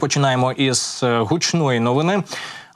Починаємо із е, гучної новини.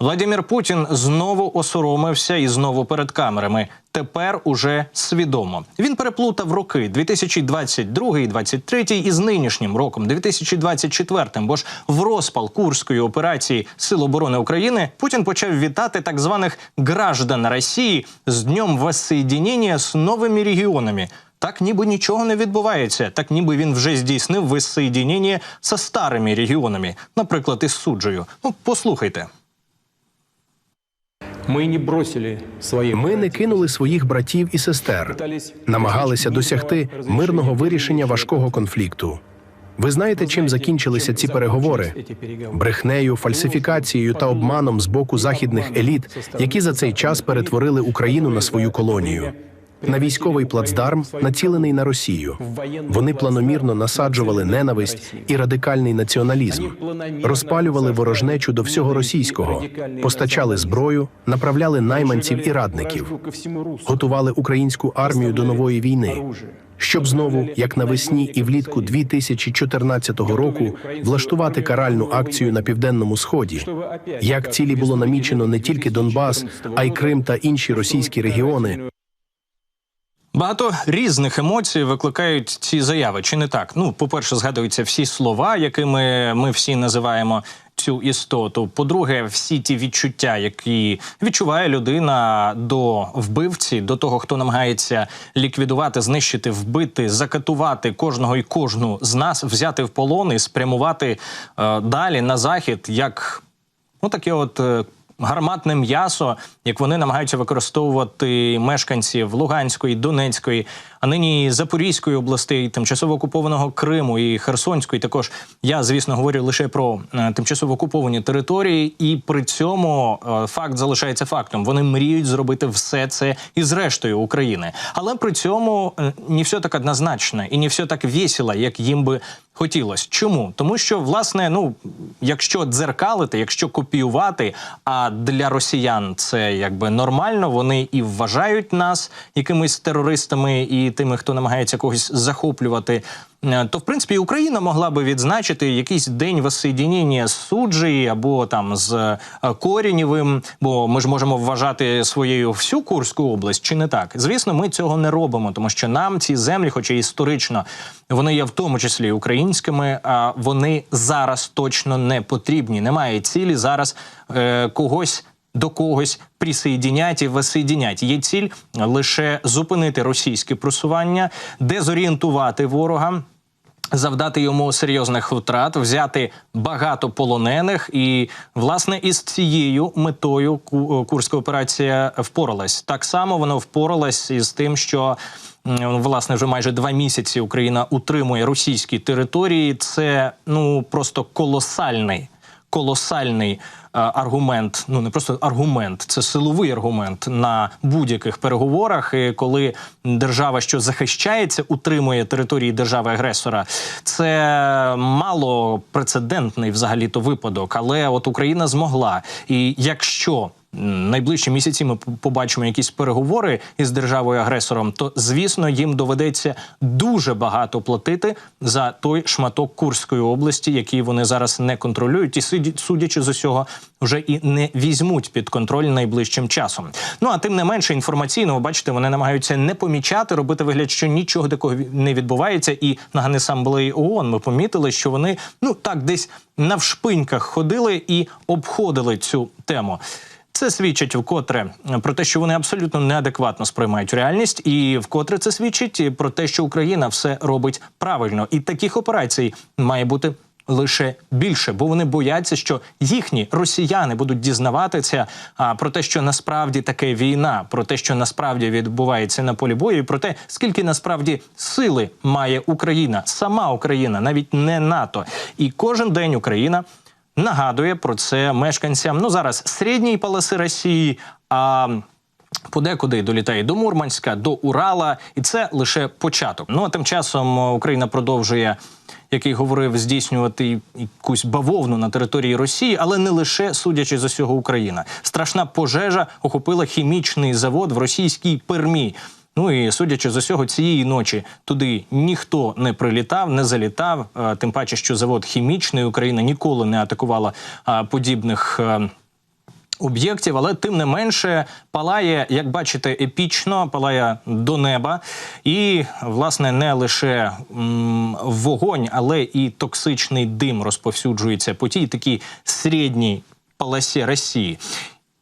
Владимир Путін знову осоромився і знову перед камерами. Тепер уже свідомо. Він переплутав роки 2022 і 2023 із нинішнім роком 2024. Бо ж в розпал курської операції Сил оборони України Путін почав вітати так званих граждан Росії з днем воссоединення з новими регіонами. Так ніби нічого не відбувається, так ніби він вже здійснив воссоединення зі старими регіонами, наприклад, із суджею. Ну, послухайте. Мы не бросили свои Ми не кинули своїх братів і сестер, намагалися досягти мирного вирішення важкого конфлікту. Ви знаєте, чим закінчилися ці переговори? Брехнею, фальсифікацією та обманом з боку західних еліт, які за цей час перетворили Україну на свою колонію. На військовий плацдарм, націлений на Росію. Вони планомірно насаджували ненависть і радикальний націоналізм, розпалювали ворожнечу до всього російського, постачали зброю, направляли найманців і радників, готували українську армію до нової війни, щоб знову, як навесні і влітку 2014 року, влаштувати каральну акцію на південному сході. Як цілі було намічено не тільки Донбас, а й Крим та інші російські регіони. Багато різних емоцій викликають ці заяви, чи не так? Ну, по-перше, згадуються всі слова, якими ми всі називаємо цю істоту. По-друге, всі ті відчуття, які відчуває людина до вбивці, до того, хто намагається ліквідувати, знищити, вбити, закатувати кожного і кожну з нас, взяти в полон і спрямувати е, далі на захід, як ну таке от. е, Гарматне м'ясо, як вони намагаються використовувати мешканців Луганської, Донецької, а нині і Запорізької областей, тимчасово окупованого Криму і Херсонської. Також я, звісно, говорю лише про е, тимчасово окуповані території, і при цьому е, факт залишається фактом. Вони мріють зробити все це із рештою України, але при цьому е, не все так однозначно і не все так весело, як їм би хотілося. Чому? Тому що, власне, ну якщо дзеркалити, якщо копіювати, а для росіян це якби нормально, вони і вважають нас якимись терористами і тими, хто намагається когось захоплювати. Е, То в принципі Україна могла би відзначити якийсь день воссоєдінення з суджею або там з е, Корінєвим, бо ми ж можемо вважати своєю всю Курську область, чи не так? Звісно, ми цього не робимо, тому що нам ці землі, хоча історично вони є в тому числі українськими, а вони зараз точно не потрібні. Немає цілі зараз е, когось. До когось присоєдінять і воссоєдінять. Є ціль лише зупинити російське просування, дезорієнтувати ворога, завдати йому серйозних втрат, взяти багато полонених, і власне із цією метою Ку- Курська операція впоралась. Так само вона впоралась із тим, що власне вже майже два місяці Україна утримує російські території. Це ну просто колосальний колосальний е, аргумент. Ну не просто аргумент, це силовий аргумент на будь-яких переговорах. І коли держава, що захищається, утримує території держави-агресора, це мало прецедентний взагалі то випадок. Але от Україна змогла. І якщо найближчі місяці ми побачимо якісь переговори із державою агресором, то звісно їм доведеться дуже багато платити за той шматок Курської області, який вони зараз не контролюють, і судя- судячи з усього, вже і не візьмуть під контроль найближчим часом. Ну а тим не менше, інформаційно, бачите, вони намагаються не помічати, робити вигляд, що нічого такого не відбувається. І на Генасамблеї ООН ми помітили, що вони ну так десь навшпиньках ходили і обходили цю тему. Це свідчить вкотре про те, що вони абсолютно неадекватно сприймають реальність, і вкотре це свідчить про те, що Україна все робить правильно, і таких операцій має бути. Лише більше, бо вони бояться, що їхні росіяни будуть дізнаватися а, про те, що насправді таке війна, про те, що насправді відбувається на полі бою, і про те, скільки насправді сили має Україна, сама Україна, навіть не НАТО. І кожен день Україна нагадує про це мешканцям. Ну зараз середньої полоси Росії. А Подекуди долітає до Мурманська, до Урала, і це лише початок. Ну а тим часом е, Україна продовжує, як і говорив, здійснювати якусь бавовну на території Росії, але не лише судячи з усього Україна. Страшна пожежа охопила хімічний завод в російській Пермі. Ну і судячи з усього, цієї ночі туди ніхто не прилітав, не залітав. Е, Тим паче, що завод хімічний Україна ніколи не атакувала е, подібних. е, об'єктів, але тим не менше палає, як бачите, епічно, палає до неба. І, власне, не лише м, вогонь, але і токсичний дим розповсюджується по тій такій середній полосі Росії.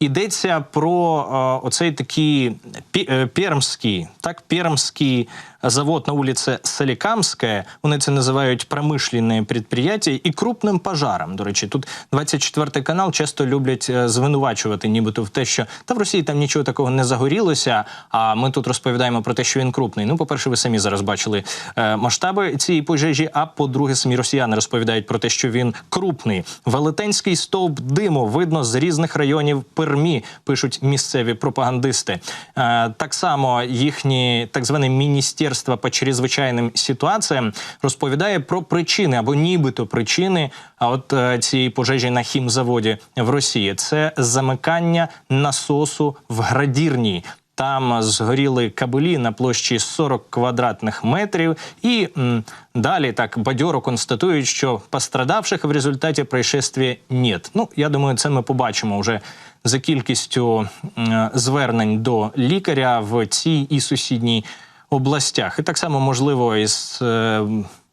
Йдеться про е, оцей такий е, пермський, так, пермський завод на вулиці Солікамська. Вони це називають промишленне підприємство і крупним пожаром. До речі, тут 24 канал часто люблять е, звинувачувати, нібито в те, що та в Росії там нічого такого не загорілося. А ми тут розповідаємо про те, що він крупний. Ну, по-перше, ви самі зараз бачили е, масштаби цієї пожежі. А по-друге, самі росіяни розповідають про те, що він крупний. Велетенський стовп диму видно з різних районів Пермі, пишуть місцеві пропагандисти. Е, так само їхні так зване міністерство по чрезвичайним ситуаціям розповідає про причини або нібито причини. А от е, цієї пожежі на хімзаводі в Росії це замикання насосу в градірні. Там згоріли кабелі на площі 40 квадратних метрів, і м, далі так бадьоро констатують, що пострадавших в результаті происшествия нет. Ну я думаю, це ми побачимо вже за кількістю м, звернень до лікаря в цій і сусідній областях. І так само можливо із е,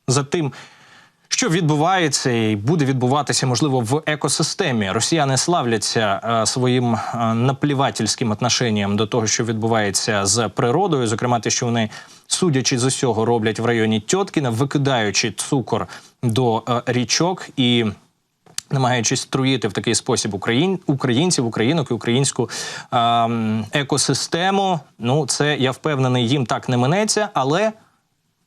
за тим. Що відбувається і буде відбуватися, можливо, в екосистемі? Росіяни славляться е, своїм е, наплівательським отношенням до того, що відбувається з природою, зокрема, те, що вони, судячи з усього, роблять в районі Тьоткіна, викидаючи цукор до е, річок і. Намагаючись труїти в такий спосіб україн, українців, українок і українську ем, екосистему. Ну, це я впевнений, їм так не минеться, але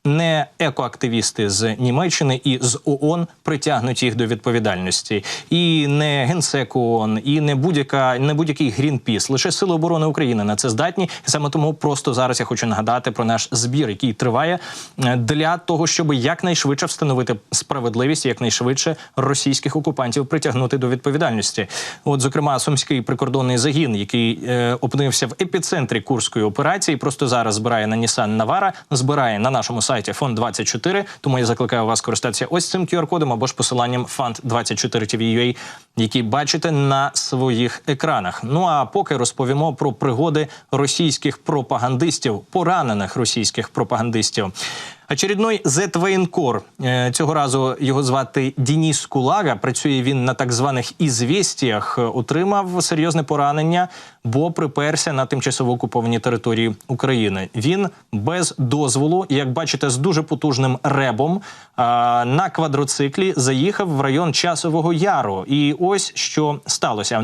не екоактивісти з Німеччини і з ООН притягнуть їх до відповідальності, і не генсек ООН, і не будь-яка не будь-який Грінпіс. Лише сили оборони України на це здатні. І саме тому просто зараз я хочу нагадати про наш збір, який триває е, для того, щоб якнайшвидше встановити справедливість, якнайшвидше російських окупантів притягнути до відповідальності. От, зокрема, сумський прикордонний загін, який е, опинився в епіцентрі курської операції, просто зараз збирає на Nissan Навара, збирає на нашому сайті фонд 24 Тому я закликаю вас користатися ось цим QR-кодом або ж посиланням fund24tv.ua, які бачите на своїх екранах. Ну а поки розповімо про пригоди російських пропагандистів, поранених російських пропагандистів. Очередной Z-воєнкор. Е, Цього разу його звати Дініс Кулага. Працює він на так званих ізвістіях. Е, Отримав серйозне поранення, бо приперся на тимчасово окуповані території України. Він без дозволу, як бачите, з дуже потужним ребом на квадроциклі заїхав в район Часового Яру. І ось що сталося.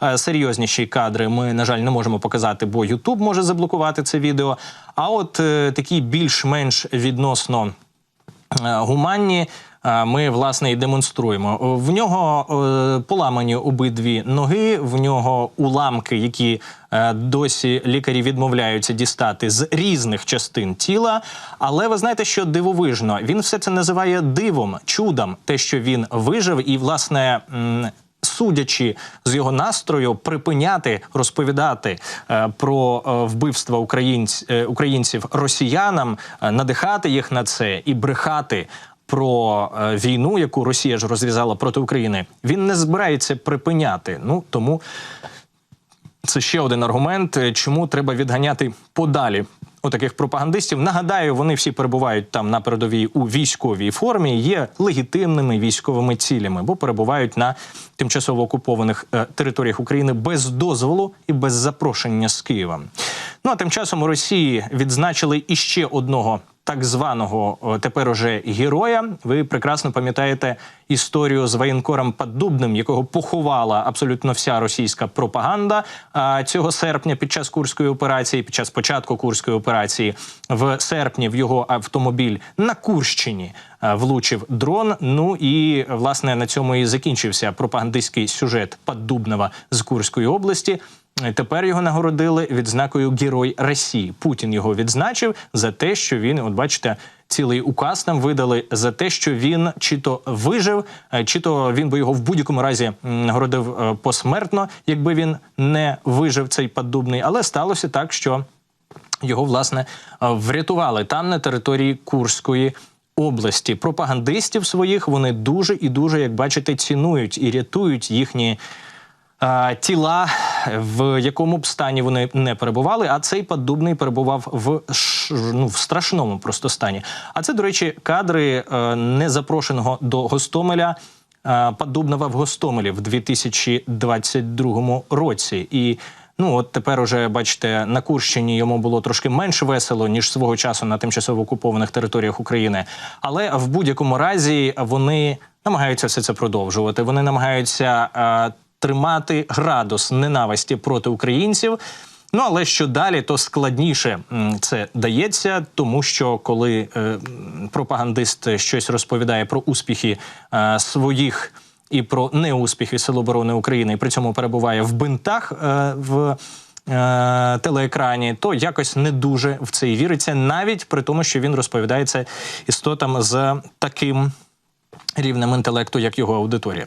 Найсерйозніші кадри ми, на жаль, не можемо показати, бо Ютуб може заблокувати це відео. А от е, такі більш-менш відносно е, гуманні. е, Ми власне і демонструємо. В нього е, поламані обидві ноги, в нього уламки, які е, досі лікарі відмовляються дістати з різних частин тіла. Але ви знаєте, що дивовижно, він все це називає дивом, чудом, те, що він вижив, і власне. Судячи з його настрою, припиняти розповідати е, про е, вбивства українць, е, українців росіянам, надихати їх на це і брехати про війну, яку Росія ж розв'язала проти України, він не збирається припиняти. Ну тому це ще один аргумент, чому треба відганяти подалі отаких пропагандистів. Нагадаю, вони всі перебувають там на передовій у військовій формі, є легітимними військовими цілями, бо перебувають на тимчасово окупованих е, територіях України без дозволу і без запрошення з Києва. Ну а тим часом у Росії відзначили іще одного так званого тепер уже героя. Ви прекрасно пам'ятаєте історію з воєнкором Поддубним, якого поховала абсолютно вся російська пропаганда а, цього серпня під час курської операції, під час початку курської операції, в серпні в його автомобіль на Курщині влучив дрон. Ну і власне на цьому і закінчився пропагандистський сюжет Поддубнова з Курської області. Тепер його нагородили відзнакою Герой Росії. Путін його відзначив за те, що він, от бачите, цілий указ нам видали за те, що він чи то вижив, е, чи то він би його в будь-якому разі нагородив е, посмертно, якби він не вижив цей поддубний. Але сталося так, що його власне е, врятували там на території Курської області. Пропагандистів своїх вони дуже і дуже, як бачите, цінують і рятують їхні. Тіла, в якому б стані вони не перебували, а цей поддубний перебував в, ну, в страшному просто стані. А це, до речі, кадри е, незапрошеного до Гостомеля е, Поддубнова в Гостомелі в 2022 році. І ну от тепер уже бачите, на Курщині йому було трошки менш весело ніж свого часу на тимчасово окупованих територіях України. Але в будь-якому разі вони намагаються все це продовжувати. Вони намагаються е, тримати градус ненависті проти українців. Ну але що далі, то складніше це дається, тому що коли е, пропагандист щось розповідає про успіхи е, своїх і про неуспіхи Сил оборони України, і при цьому перебуває в бинтах е, в е, телеекрані, то якось не дуже в це і віриться, навіть при тому, що він розповідає це істотам з таким рівнем інтелекту, як його аудиторія.